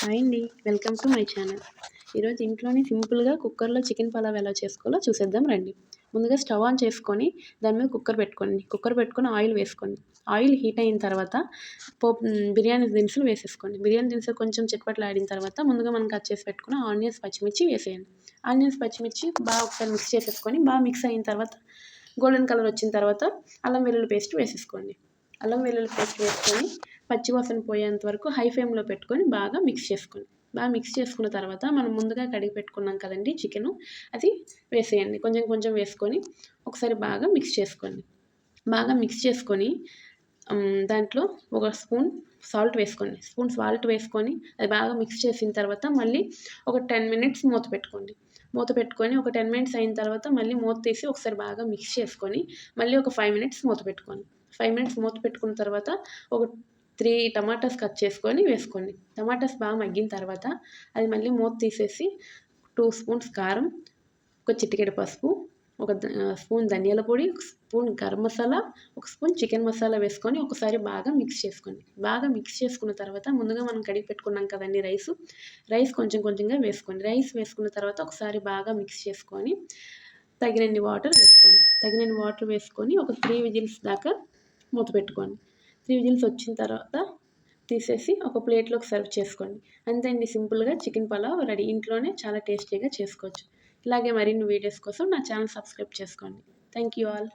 Hi అండి. Welcome to my channel. ఈరోజు ఇంట్లోనే సింపుల్గా కుక్కర్లో చికెన్ పలావ్ ఎలా చేసుకోవాలో చూసేద్దాం రండి. ముందుగా స్టవ్ ఆన్ చేసుకొని దాని మీద కుక్కర్ పెట్టుకోండి. కుక్కర్ పెట్టుకొని ఆయిల్ వేసుకోండి. ఆయిల్ హీట్ అయిన తర్వాత పోపు బిర్యానీ దినుసులు వేసేసుకోండి. బిర్యానీ దినుసులు కొంచెం చిట్పట్లు ఆడిన తర్వాత ముందుగా మనం కట్ చేసి పెట్టుకుని ఆనియన్స్ పచ్చిమిర్చి వేసేయండి. ఆనియన్స్ పచ్చిమిర్చి బాగా ఒకసారి మిక్స్ చేసేసుకొని బాగా మిక్స్ అయిన తర్వాత గోల్డెన్ కలర్ వచ్చిన తర్వాత అల్లం వెల్లుల్లి పేస్ట్ వేసేసుకోండి. అల్లం వెల్లుల్లి పేస్ట్ వేసుకొని పచ్చివాసన పోయేంత వరకు హై ఫ్లేమ్లో పెట్టుకొని బాగా మిక్స్ చేసుకోండి బాగా మిక్స్ చేసుకున్న తర్వాత మనం ముందుగా కడిగి పెట్టుకున్నాం కదండి చికెను అది వేసేయండి. కొంచెం కొంచెం వేసుకొని ఒకసారి బాగా మిక్స్ చేసుకోండి బాగా మిక్స్ చేసుకొని దాంట్లో ఒక స్పూన్ సాల్ట్ వేసుకోండి. స్పూన్ సాల్ట్ వేసుకొని అది బాగా మిక్స్ చేసిన తర్వాత మళ్ళీ ఒక టెన్ మినిట్స్ మూత పెట్టుకోండి. మూత పెట్టుకొని ఒక టెన్ మినిట్స్ అయిన తర్వాత మళ్ళీ మూత తీసి ఒకసారి బాగా మిక్స్ చేసుకొని మళ్ళీ ఒక ఫైవ్ మినిట్స్ మూత పెట్టుకోండి. ఫైవ్ మినిట్స్ మూత పెట్టుకున్న తర్వాత ఒక త్రీ టమాటాస్ కట్ చేసుకొని వేసుకోండి. టమాటాస్ బాగా మగ్గిన తర్వాత అది మళ్ళీ మూత తీసేసి టూ స్పూన్స్ కారం ఒక చిటికెడు పసుపు ఒక స్పూన్ ధనియాల పొడి ఒక స్పూన్ గరం మసాలా ఒక స్పూన్ చికెన్ మసాలా వేసుకొని ఒకసారి బాగా మిక్స్ చేసుకోండి. బాగా మిక్స్ చేసుకున్న తర్వాత ముందుగా మనం కడిగి పెట్టుకున్నాం కదండి రైస్ రైస్ కొంచెం కొంచెంగా వేసుకోండి. రైస్ వేసుకున్న తర్వాత ఒకసారి బాగా మిక్స్ చేసుకొని తగినన్ని వాటర్ వేసుకోండి. తగినన్ని వాటర్ వేసుకొని ఒక త్రీ విజిల్స్ దాకా మూత పెట్టుకోండి. త్రీ విజిల్స్ వచ్చిన తర్వాత తీసేసి ఒక ప్లేట్లోకి సర్వ్ చేసుకోండి. అంతే అండి సింపుల్గా చికెన్ పలావ్ రెడీ. ఇంట్లోనే చాలా టేస్టీగా చేసుకోవచ్చు. ఇలాగే మరిన్ని వీడియోస్ కోసం నా ఛానల్ సబ్స్క్రైబ్ చేసుకోండి. Thank you all.